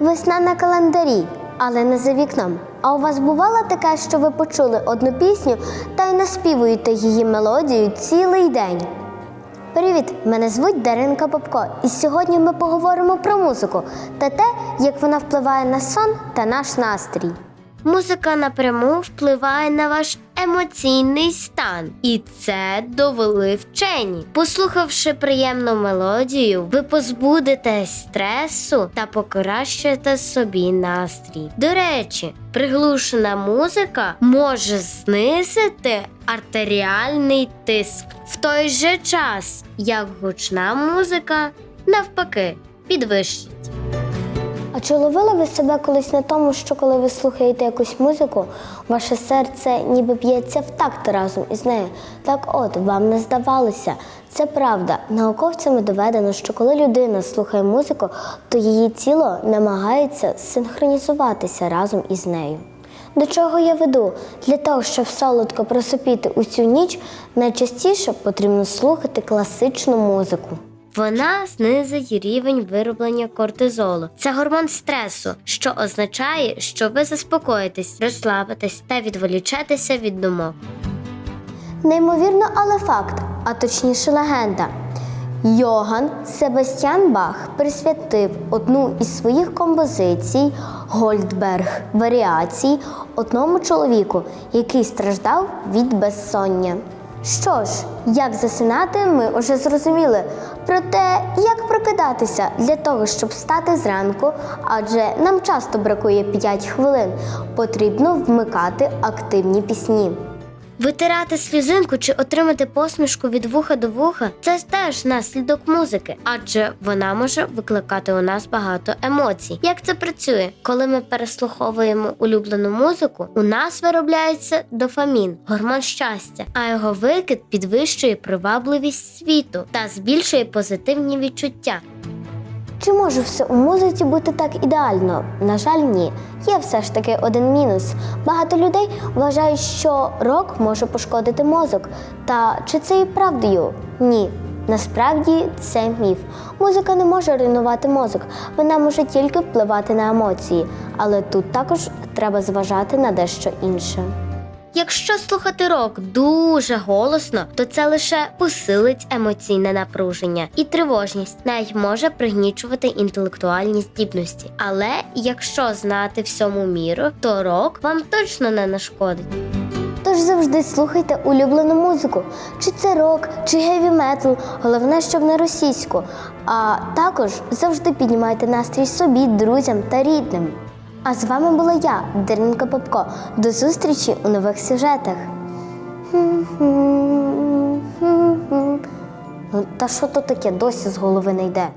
Весна на календарі, але не за вікном. А у вас бувало таке, що ви почули одну пісню та й наспівуєте її мелодію цілий день? Привіт! Мене звуть Даринка Попко, і сьогодні ми поговоримо про музику та те, як вона впливає на сон та наш настрій. Музика напряму впливає на ваш емоційний стан, і це довели вчені. Послухавши приємну мелодію, ви позбудетесь стресу та покращите собі настрій. До речі, приглушена музика може знизити артеріальний тиск в той же час, як гучна музика навпаки підвищить. Чи ловили ви себе колись на тому, що коли ви слухаєте якусь музику, ваше серце ніби б'ється в такт разом із нею? Так от, вам не здавалося. Це правда. Науковцями доведено, що коли людина слухає музику, то її тіло намагається синхронізуватися разом із нею. До чого я веду? Для того, щоб солодко просопіти усю ніч, найчастіше потрібно слухати класичну музику. Вона знизить рівень вироблення кортизолу. Це гормон стресу, що означає, що ви заспокоїтесь, розслабитесь та відволічетеся від думок. Неймовірно, але факт, а точніше легенда. Йоган Себастьян Бах присвятив одну із своїх композицій Гольдберг варіацій одному чоловіку, який страждав від безсоння. Що ж, як засинати, ми вже зрозуміли. Проте, як прокидатися для того, щоб встати зранку, адже нам часто бракує 5 хвилин, потрібно вмикати активні пісні. Витирати сльозинку чи отримати посмішку від вуха до вуха це теж наслідок музики, адже вона може викликати у нас багато емоцій. Як це працює? Коли ми переслуховуємо улюблену музику, у нас виробляється дофамін, гормон щастя, а його викид підвищує привабливість світу та збільшує позитивні відчуття. Чи може все у музиці бути так ідеально? На жаль, ні. Є все ж таки один мінус. Багато людей вважають, що рок може пошкодити мозок. Та чи це і правдою? Ні. Насправді це міф. Музика не може руйнувати мозок, вона може тільки впливати на емоції, але тут також треба зважати на дещо інше. Якщо слухати рок дуже голосно, то це лише посилить емоційне напруження і тривожність, навіть може пригнічувати інтелектуальні здібності. Але якщо знати всьому міру, то рок вам точно не нашкодить. Тож завжди слухайте улюблену музику, чи це рок, чи геві метал, головне, щоб не російську. А також завжди піднімайте настрій собі, друзям та рідним. А з вами була я, Даринка Попко. До зустрічі у нових сюжетах. Ну, Та що то таке досі з голови не йде?